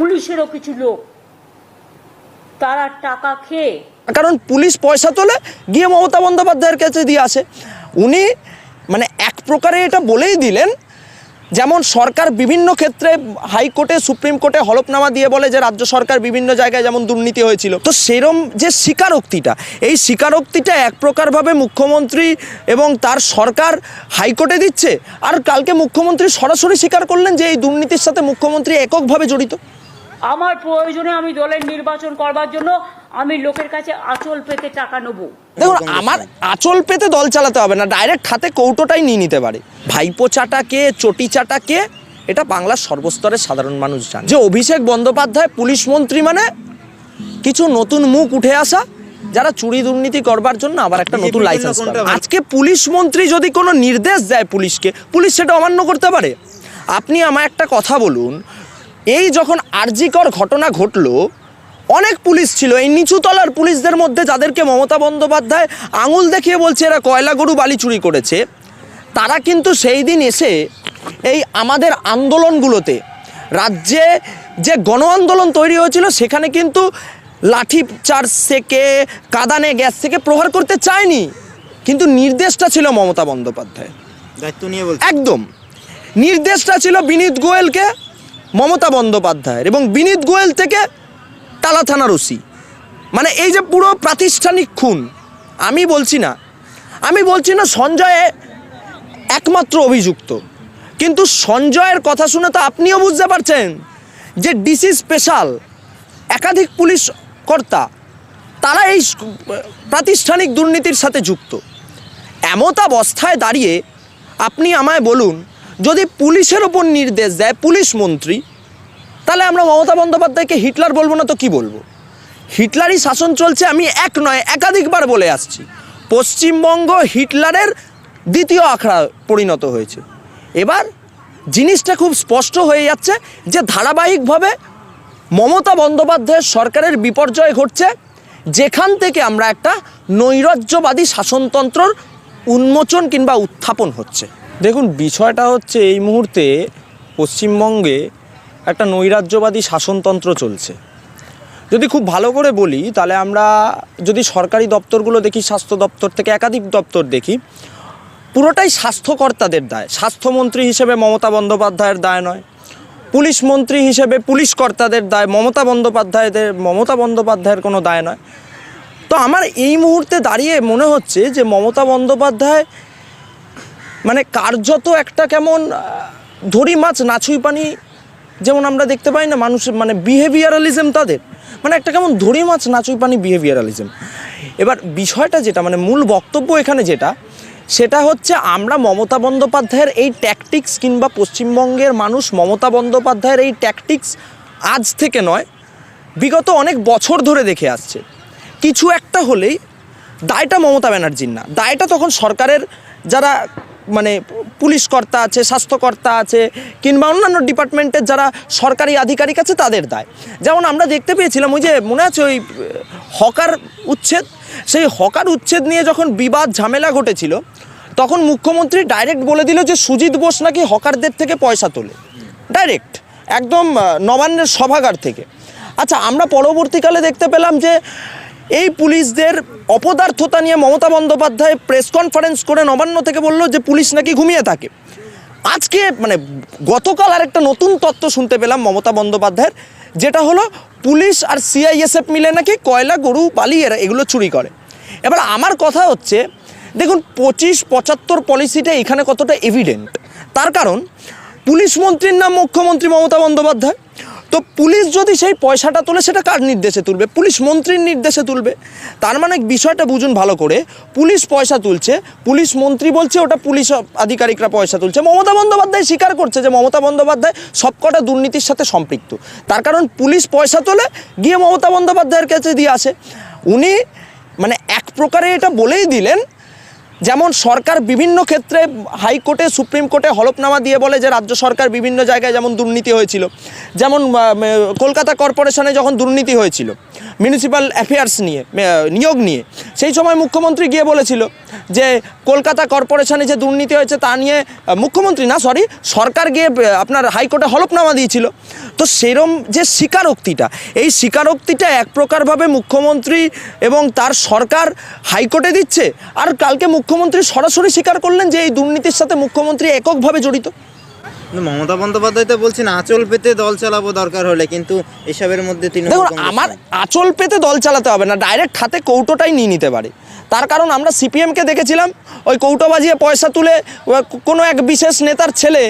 পুলিশেরও কিছু লোক। তারা টাকা খেয়ে কারণ পুলিশ পয়সা তোলে, গিয়ে মমতা বন্দ্যোপাধ্যায়ের কাছে দিয়ে আসে। উনি মানে এক প্রকারে এটা বলেই দিলেন, যেমন সরকার বিভিন্ন ক্ষেত্রে হাইকোর্টে সুপ্রিম কোর্টে হলফনামা দিয়ে বলে যে রাজ্য সরকার বিভিন্ন জায়গায় যেমন দুর্নীতি হয়েছিল। তো সেরম যে স্বীকারোক্তিটা, এই স্বীকারোক্তিটা এক প্রকারভাবে মুখ্যমন্ত্রী এবং তার সরকার হাইকোর্টে দিচ্ছে, আর কালকে মুখ্যমন্ত্রী সরাসরি স্বীকার করলেন যে এই দুর্নীতির সাথে মুখ্যমন্ত্রী এককভাবে জড়িত। আমার প্রয়োজনে আমি দলের নির্বাচন করবার জন্য আমি লোকের কাছে আচল পেতে টাকা নেব। দেখুন আমার আচল পেতে দল চালাতে হবে না ডাইরেক্ট হাতে কৌটোটাই নিয়ে নিতে পারে। ভাইপো চাটাকে চটি চাটাকে এটা বাংলার সর্বস্তরের সাধারণ মানুষ জানে। যে অভিষেক বন্দ্যোপাধ্যায় পুলিশ মন্ত্রী মানে কিছু নতুন মুখ উঠে আসা যারা চুরি দুর্নীতি করবার জন্য আবার একটা নতুন র জন্য লাইসেন্স? আজকে পুলিশ মন্ত্রী যদি কোনো নির্দেশ দেয় পুলিশকে পুলিশ সেটা অমান্য করতে পারে। আপনি আমায় একটা কথা বলুন এই যখন আরজিকর ঘটনা ঘটলো অনেক পুলিশ ছিল। এই নিচুতলার পুলিশদের মধ্যে যাদেরকে মমতা বন্দ্যোপাধ্যায় আঙুল দেখিয়ে বলছে এরা কয়লা গরু বালি চুরি করেছে তারা কিন্তু সেই দিন এসে এই আমাদের আন্দোলনগুলোতে রাজ্যে যে গণ আন্দোলন তৈরি হয়েছিল সেখানে কিন্তু লাঠি চার্জ থেকে কাদানে গ্যাস থেকে প্রহার করতে চায়নি। কিন্তু নির্দেশটা ছিল মমতা বন্দ্যোপাধ্যায়। দায়িত্ব নিয়ে একদম। নির্দেশটা ছিল বিনীত গোয়েলকে মমতা বন্দ্যোপাধ্যায়ের এবং বিনীত গোয়েল থেকে তালা থানার ওসি। মানে এই যে পুরো প্রাতিষ্ঠানিক খুন, আমি বলছি না। আমি বলছি না সঞ্জয়ে একমাত্র অভিযুক্ত। কিন্তু সঞ্জয়ের কথা শুনে তো আপনিও বুঝতে পারছেন যে ডিসি স্পেশাল, একাধিক পুলিশ কর্তা, তারা এই প্রাতিষ্ঠানিক দুর্নীতির সাথে যুক্ত। এমত অবস্থায় দাঁড়িয়ে আপনি আমায় বলুন যদি পুলিশের ওপর নির্দেশ দেয় পুলিশ মন্ত্রী, তাহলে আমরা মমতা বন্দ্যোপাধ্যায়কে হিটলার বলব না তো কি বলব? হিটলারই শাসন চলছে, আমি এক নয়, একাধিকবার বলে আসছি। পশ্চিমবঙ্গ হিটলারের দ্বিতীয় আখড়া পরিণত হয়েছে। এবার জিনিসটা খুব স্পষ্ট হয়ে যাচ্ছে যে ধারাবাহিকভাবে মমতা বন্দ্যোপাধ্যায়ের সরকারের বিপর্যয় ঘটছে, যেখান থেকে আমরা একটা নৈরাজ্যবাদী শাসনতন্ত্রর উন্মোচন কিংবা উত্থাপন হচ্ছে। দেখুন, বিষয়টা হচ্ছে এই মুহূর্তে পশ্চিমবঙ্গে একটা নৈরাজ্যবাদী শাসনতন্ত্র চলছে। যদি খুব ভালো করে বলি, তাহলে আমরা যদি সরকারি দপ্তরগুলো দেখি, স্বাস্থ্য দপ্তর থেকে একাধিক দপ্তর দেখি, পুরোটাই স্বাস্থ্যকর্তাদের দায়। স্বাস্থ্যমন্ত্রী হিসেবে মমতা বন্দ্যোপাধ্যায়ের দায় নয়। পুলিশ মন্ত্রী হিসেবে পুলিশ কর্তাদের দায়, মমতা বন্দ্যোপাধ্যায়দের, মমতা বন্দ্যোপাধ্যায়ের কোনো দায় নয়। তো আমার এই মুহূর্তে দাঁড়িয়ে মনে হচ্ছে যে মমতা বন্দ্যোপাধ্যায় মানে কার্যত একটা কেমন ধরি মাছ নাছুই পানি যেমন আমরা দেখতে পাই না মানুষের মানে বিহেভিয়ারালিজম তাদের। মানে একটা কেমন ধরি মাছ নাচুই পানি বিহেভিয়ারালিজম এবার বিষয়টা যেটা মানে মূল বক্তব্য এখানে যেটা, সেটা হচ্ছে আমরা মমতা বন্দ্যোপাধ্যায়ের এই ট্যাকটিক্স কিংবা পশ্চিমবঙ্গের মানুষ মমতা বন্দ্যোপাধ্যায়ের এই ট্যাকটিক্স আজ থেকে নয়, বিগত অনেক বছর ধরে দেখে আসছে। কিছু একটা হলেই দায়টা মমতা ব্যানার্জির না। দায়টা তখন সরকারের যারা মানে পুলিশ কর্তা আছে, স্বাস্থ্যকর্তা আছে, কিংবা অন্যান্য ডিপার্টমেন্টের যারা সরকারি আধিকারিক আছে তাদের দায়। যেমন আমরা দেখতে পেয়েছিলাম ওই যে মনে আছে ওই হকার উচ্ছেদ? সেই হকার উচ্ছেদ নিয়ে যখন বিবাদ ঝামেলা ঘটেছিল, তখন মুখ্যমন্ত্রী ডাইরেক্ট বলে দিল যে সুজিত বোস নাকি হকারদের থেকে পয়সা তোলে। ডাইরেক্ট, একদম নবান্নের সভাগার থেকে। আচ্ছা আমরা পরবর্তীকালে দেখতে পেলাম যে এই পুলিশদের অপদার্থতা নিয়ে মমতা বন্দ্যোপাধ্যায় প্রেস কনফারেন্স করে নবান্ন থেকে বলল যে পুলিশ নাকি ঘুমিয়ে থাকে। আজকে মানে গতকাল আর একটা নতুন তত্ত্ব শুনতে পেলাম মমতা বন্দ্যোপাধ্যায়ের, যেটা হলো পুলিশ আর সিআইএসএফ মিলে নাকি কয়লা, গরু, বালি এরা এগুলো চুরি করে। এবার আমার কথা হচ্ছে, দেখুন পঁচিশ পঁচাত্তর পলিসিটা এখানে কতটা এভিডেন্ট তার কারণ পুলিশ মন্ত্রীর নাম মুখ্যমন্ত্রী মমতা বন্দ্যোপাধ্যায় তো পুলিশ যদি সেই পয়সাটা তোলে, সেটা কার নির্দেশে তুলবে? পুলিশ মন্ত্রীর নির্দেশে তুলবে। তার মানে বিষয়টা বুঝুন ভালো করে। পুলিশ পয়সা তুলছে, পুলিশ মন্ত্রী বলছে ওটা পুলিশ আধিকারিকরা পয়সা তুলছে। মমতা বন্দ্যোপাধ্যায় স্বীকার করছে যে মমতা বন্দ্যোপাধ্যায় সবকটা দুর্নীতির সাথে সম্পৃক্ত। তার কারণ পুলিশ পয়সা তোলে, গিয়ে মমতা বন্দ্যোপাধ্যায়ের কাছে দিয়ে আসে। উনি মানে এক প্রকারে এটা বলেই দিলেন যেমন সরকার বিভিন্ন ক্ষেত্রে হাইকোর্টে, সুপ্রিম কোর্টে হলফনামা দিয়ে বলে যে রাজ্য সরকার বিভিন্ন জায়গায় যেমন দুর্নীতি হয়েছিল। যেমন কলকাতা কর্পোরেশনে যখন দুর্নীতি হয়েছিল মিউনিসিপ্যাল অ্যাফেয়ার্স নিয়ে নিয়োগ নিয়ে। সেই সময় মুখ্যমন্ত্রী গিয়ে বলেছিল যে কলকাতা কর্পোরেশনে যে দুর্নীতি হয়েছে তা নিয়ে মুখ্যমন্ত্রী না সরি সরকার গিয়ে আপনার হাইকোর্টে হলফনামা দিয়েছিল। তো সেরম যে স্বীকারোক্তিটা, এই স্বীকারোক্তিটা এক প্রকারভাবে মুখ্যমন্ত্রী এবং তার সরকার হাইকোর্টে দিচ্ছে, আর কালকে মুখ্যমন্ত্রী সরাসরি স্বীকার করলেন যে এই দুর্নীতির সাথে মুখ্যমন্ত্রী এককভাবে জড়িত। কিন্তু মমতা বন্দ্যোপাধ্যায় তো বলছেন আঁচল পেতে দল চালাবো দরকার হলে কিন্তু এসবের মধ্যে তিনি দেখুন আমার। আঁচল পেতে দল চালাতে হবে না ডাইরেক্ট হাতে কৌটোটাই নিয়ে নিতে পারে। তার কারণ আমরা সিপিএমকে দেখেছিলাম ওই কৌটো বাজিয়ে পয়সা তুলে কোনো এক বিশেষ নেতার ছেলে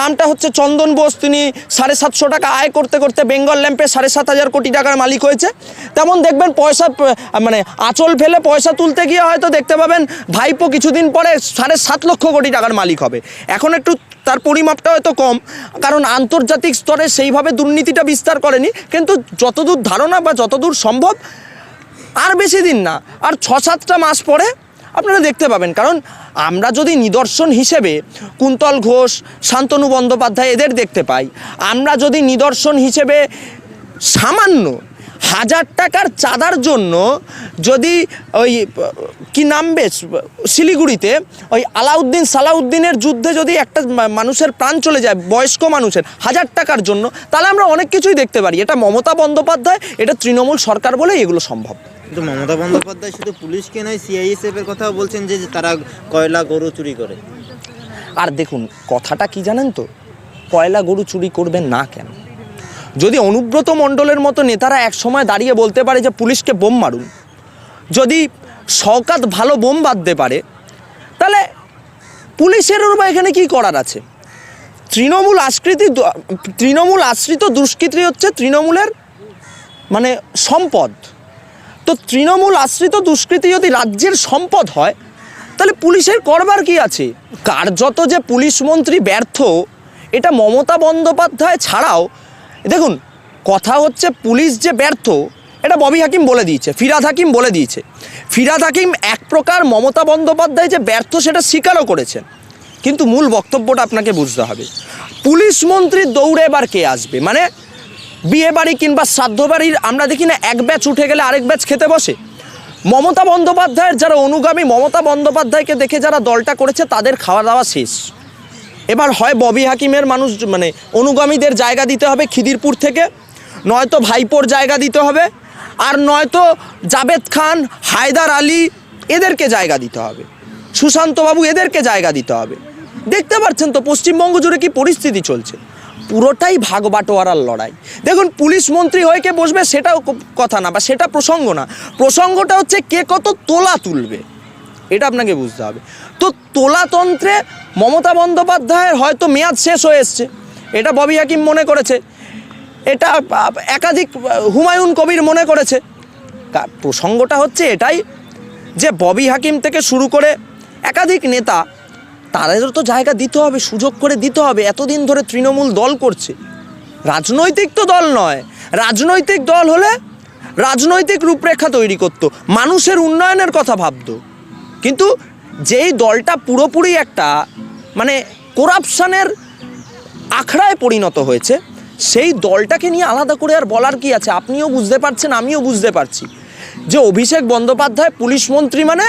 নামটা হচ্ছে চন্দন বোস তিনি সাড়ে সাতশো টাকা আয় করতে করতে বেঙ্গল ল্যাম্পে সাড়ে সাত হাজার কোটি টাকার মালিক হয়েছে। তেমন দেখবেন পয়সা মানে আঁচল ফেলে পয়সা তুলতে গিয়ে হয়তো দেখতে পাবেন ভাইপো কিছুদিন পরে সাড়ে সাত লক্ষ কোটি টাকার মালিক হবে। এখন একটু তার পরিমাপটা হয়তো কম। কারণ আন্তর্জাতিক স্তরে সেইভাবে দুর্নীতিটা বিস্তার করেনি। কিন্তু যতদূর ধারণা বা যতদূর সম্ভব, আর বেশি দিন না। আর ছ সাতটা মাস পরে আপনারা দেখতে পাবেন। কারণ আমরা যদি নিদর্শন হিসেবে কুন্তল ঘোষ, শান্তনু বন্দ্যোপাধ্যায় এদের দেখতে পাই, আমরা যদি নিদর্শন হিসেবে সামান্য হাজার টাকার চাঁদার জন্য যদি ওই কি নাম বেশ শিলিগুড়িতে ওই আলাউদ্দিন সালাউদ্দিনের যুদ্ধে যদি একটা মানুষের প্রাণ চলে যায় বয়স্ক মানুষের হাজার টাকার জন্য তাহলে আমরা অনেক কিছুই দেখতে পারি। এটা মমতা বন্দ্যোপাধ্যায় এটা তৃণমূল সরকার বলেই এগুলো সম্ভব। কিন্তু মমতা বন্দ্যোপাধ্যায় শুধু পুলিশকে নয় সিআইএসএফ এর কথাও বলছেন যে তারা কয়লা গরু চুরি করে। আর দেখুন কথাটা কি জানেন তো? কয়লা গরু চুরি করবেন না কেন? যদি অনুব্রত মণ্ডলের মতো নেতারা এক সময় দাঁড়িয়ে বলতে পারে যে পুলিশকে বোম মারুন, যদি শওকাত ভালো বোম বাঁধতে পারে, তাহলে পুলিশেরও বা এখানে কি করার আছে? তৃণমূল আশ্রিতি তৃণমূল আশ্রিত দুষ্কৃতি হচ্ছে তৃণমূলের মানে সম্পদ। তো তৃণমূল আশ্রিত দুষ্কৃতি যদি রাজ্যের সম্পদ হয়, তাহলে পুলিশের করবার কি আছে? কার্যত যে পুলিশ মন্ত্রী ব্যর্থ, এটা মমতা বন্দ্যোপাধ্যায় ছাড়াও দেখুন, কথা হচ্ছে পুলিশ যে ব্যর্থ, এটা ববি হাকিম বলে দিয়েছে, ফিরাদ হাকিম বলে দিয়েছে। ফিরাদ হাকিম এক প্রকার মমতা বন্দ্যোপাধ্যায় যে ব্যর্থ, সেটা স্বীকারও করেছেন। কিন্তু মূল বক্তব্যটা আপনাকে বুঝতে হবে। পুলিশ মন্ত্রীর দৌড়ে এবার কে আসবে? মানে বিয়ে বাড়ি কিংবা শ্রাদ্ধ বাড়ির আমরা দেখি না, এক ব্যাচ উঠে গেলে আরেক ব্যাচ খেতে বসে। মমতা বন্দ্যোপাধ্যায়ের যারা অনুগামী, মমতা বন্দ্যোপাধ্যায়কে দেখে যারা দলটা করেছে, তাদের খাওয়া দাওয়া শেষ। এবার হয় ববি হাকিমের মানুষ মানে অনুগামীদের জায়গা দিতে হবে খিদিরপুর থেকে, নয়তো ভাইপোর জায়গা দিতে হবে, আর নয়তো জাবেদ খান, হায়দার আলী এদেরকে জায়গা দিতে হবে। সুশান্তবাবু এদেরকে জায়গা দিতে হবে। দেখতে পাচ্ছেন তো পশ্চিমবঙ্গ জুড়ে কি পরিস্থিতি চলছে। পুরোটাই ভাগ বাটোয়ারার লড়াই। দেখুন, পুলিশ মন্ত্রী হয়ে কে বসবে সেটাও কথা না, বা সেটা প্রসঙ্গ না। প্রসঙ্গটা হচ্ছে কে কত তোলা তুলবে, এটা আপনাকে বুঝতে হবে। তো তোলাতন্ত্রে মমতা বন্দ্যোপাধ্যায়ের হয়তো মেয়াদ শেষ হয়ে এসছে। এটা ববি হাকিম মনে করেছে। এটা একাধিক হুমায়ুন কবির মনে করেছে। প্রসঙ্গটা হচ্ছে এটাই যে ববি হাকিম থেকে শুরু করে একাধিক নেতা, তাদেরও তো জায়গা দিতে হবে, সুযোগ করে দিতে হবে। এতদিন ধরে তৃণমূল দল করছে। রাজনৈতিক তো দল নয়। রাজনৈতিক দল হলে রাজনৈতিক রূপরেখা তৈরি করতো। মানুষের উন্নয়নের কথা ভাবতো। কিন্তু যেই দলটা পুরোপুরি একটা মানে করাপশানের আখড়ায় পরিণত হয়েছে সেই দলটাকে নিয়ে আলাদা করে আর বলার কি আছে? আপনিও বুঝতে পারছেন আমিও বুঝতে পারছি। যে অভিষেক বন্দ্যোপাধ্যায় পুলিশ মন্ত্রী মানে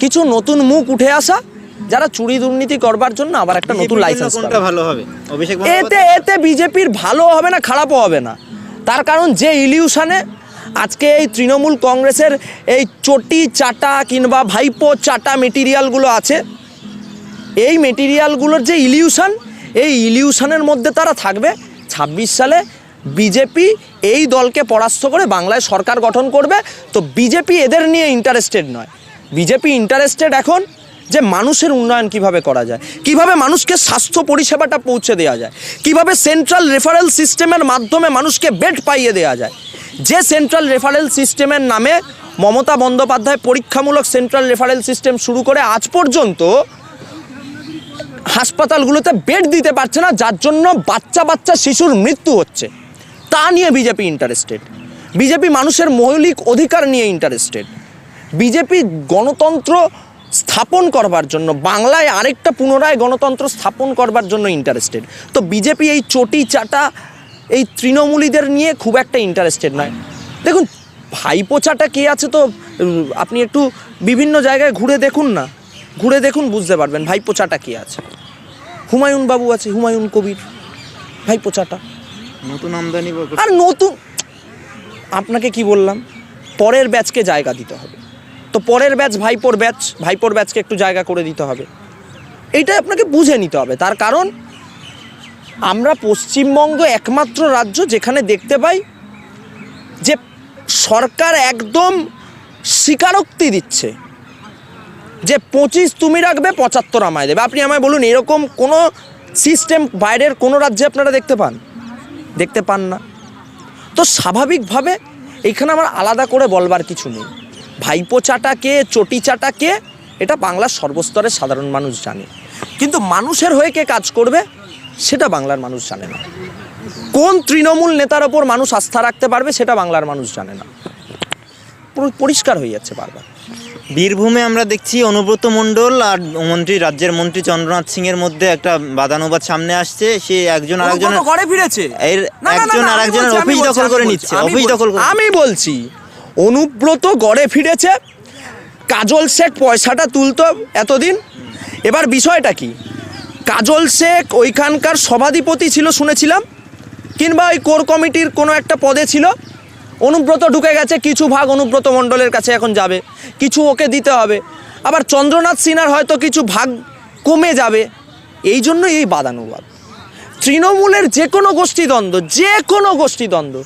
কিছু নতুন মুখ উঠে আসা যারা চুরি দুর্নীতি করবার জন্য আবার একটা নতুন লাইসেন্স কোনটা ভালো হবে? অভিষেক এতে এতে বিজেপির ভালো হবে না খারাপও হবে না। তার কারণ যে ইলিউশনে আজকে এই তৃণমূল কংগ্রেসের এই চটি, চাটা কিংবা ভাইপো, চাটা মেটেরিয়ালগুলো আছে। এই মেটেরিয়ালগুলোর যে ইলিউশন, এই ইলিউশনের মধ্যে তারা থাকবে। ছাব্বিশ সালে বিজেপি এই দলকে পরাস্ত করে বাংলায় সরকার গঠন করবে। তো বিজেপি এদের নিয়ে ইন্টারেস্টেড নয়। বিজেপি ইন্টারেস্টেড এখন যে মানুষের উন্নয়ন কীভাবে করা যায়, কীভাবে মানুষকে স্বাস্থ্য পরিষেবাটা পৌঁছে দেওয়া যায়, কীভাবে সেন্ট্রাল রেফারেল সিস্টেমের মাধ্যমে মানুষকে বেড পাইয়ে দেওয়া যায়। যে সেন্ট্রাল রেফারেল সিস্টেমের নামে মমতা বন্দ্যোপাধ্যায় পরীক্ষামূলক সেন্ট্রাল রেফারেল সিস্টেম শুরু করে আজ পর্যন্ত হাসপাতালগুলোতে বেড দিতে পারছে না, যার জন্য বাচ্চা বাচ্চা শিশুর মৃত্যু হচ্ছে। তা নিয়ে বিজেপি ইন্টারেস্টেড বিজেপি মানুষের মৌলিক অধিকার নিয়ে ইন্টারেস্টেড বিজেপি গণতন্ত্র স্থাপন করবার জন্য, বাংলায় আরেকটা পুনরায় গণতন্ত্র স্থাপন করবার জন্য ইন্টারেস্টেড তো বিজেপি এই চটি চাটা এই তৃণমূলীদের নিয়ে খুব একটা ইন্টারেস্টেড নয়। দেখুন ভাইপোচাটা কে আছে তো আপনি একটু বিভিন্ন জায়গায় ঘুরে দেখুন না। ঘুরে দেখুন বুঝতে পারবেন ভাইপোচাটা কে আছে। হুমায়ুন বাবু আছে হুমায়ুন কবির। ভাইপোচাটা নতুন আমদানি আর নতুন আপনাকে কি বললাম? পরের ব্যাচকে জায়গা দিতে হবে। তো পরের ব্যাচ ভাইপোর ব্যাচ ভাইপোর ব্যাচকে একটু জায়গা করে দিতে হবে। এইটা আপনাকে বুঝে নিতে হবে। তার কারণ আমরা পশ্চিমবঙ্গ একমাত্র রাজ্য যেখানে দেখতে পাই যে সরকার একদম স্বীকারোক্তি দিচ্ছে। যে পঁচিশ তুমি রাখবে, পঁচাত্তর আমায় দেবে। আপনি আমায় বলুন, এরকম কোনো সিস্টেম বাইরের কোনো রাজ্যে আপনারা দেখতে পান? দেখতে পান না। তো স্বাভাবিকভাবে এখানে আমার আলাদা করে বলবার কিছু নেই। ভাইপো চাটা কে, চটি চাটা কে, এটা বাংলার সর্বস্তরের সাধারণ মানুষ জানে। কিন্তু মানুষের হয়ে কে কাজ করবে? সেটা বাংলার মানুষ জানে না। কোন তৃণমূল নেতার ওপর মানুষ আস্থা রাখতে পারবে সেটা বাংলার মানুষ জানে না। পুরো পরিষ্কার হয়ে যাচ্ছে বারবার। বীরভূমে আমরা দেখছি অনুব্রত মণ্ডল আর মন্ত্রী রাজ্যের মন্ত্রী চন্দ্রনাথ সিং এর মধ্যে একটা বাদানুবাদ সামনে আসছে। সে একজন আরেকজনের ঘরে ফিরেছে? এর একজন আরেকজনের অফিস দখল করে নিচ্ছে অফিস দখল করে আমি বলছি অনুব্রত গড়ে ফিরেছে কাজল শেখ পয়সাটা তুলতো এতদিন। এবার বিষয়টা কি? কাজল শেখ ওইখানকার সভাধিপতি ছিল শুনেছিলাম কিংবা ওই কোর কমিটির কোনো একটা পদে ছিল। অনুব্রত ঢুকে গেছে কিছু ভাগ অনুব্রত মণ্ডলের কাছে এখন যাবে কিছু ওকে দিতে হবে। আবার চন্দ্রনাথ সিনহার হয়তো কিছু ভাগ কমে যাবে এই জন্য এই বাদানুবাদ। তৃণমূলের যে কোনো গোষ্ঠীদ্বন্দ্ব যে কোনো গোষ্ঠীদ্বন্দ্ব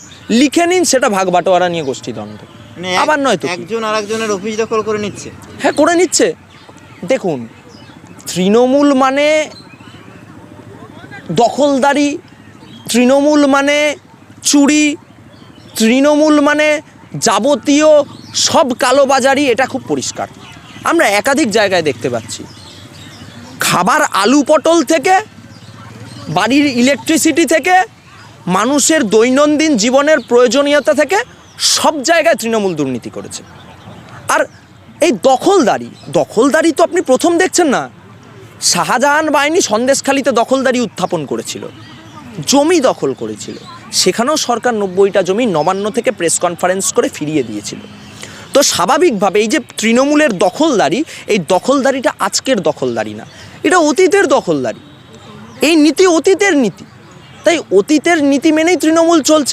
লিখে নিন সেটা ভাগ বাটোয়ারা নিয়ে গোষ্ঠীদ্বন্দ্ব। মানে আবার নয় তো? একজন আরেকজনের অফিস দখল করে নিচ্ছে। হ্যাঁ করে নিচ্ছে। দেখুন তৃণমূল মানে দখলদারি, তৃণমূল মানে চুরি, তৃণমূল মানে যাবতীয় সব কালোবাজারি, এটা খুব পরিষ্কার। আমরা একাধিক জায়গায় দেখতে পাচ্ছি। খাবার আলু পটল থেকে, বাড়ির ইলেকট্রিসিটি থেকে, মানুষের দৈনন্দিন জীবনের প্রয়োজনীয়তা থেকে সব জায়গায় তৃণমূল দুর্নীতি করেছে। আর এই দখলদারি দখলদারি তো আপনি প্রথম দেখছেন না। শাহজাহান বাহিনী সন্দেশখালিতে দখলদারি উত্থাপন করেছিল। জমি দখল করেছিল। সেখানেও সরকার নব্বইটা জমি নবান্ন থেকে প্রেস কনফারেন্স করে ফিরিয়ে দিয়েছিল। তো স্বাভাবিকভাবে এই যে তৃণমূলের দখলদারি, এই দখলদারিটা আজকের দখলদারি না। এটা অতীতের দখলদারি। এই নীতি অতীতের নীতি। তাই অতীতের নীতি মেনেই তৃণমূল চলছে।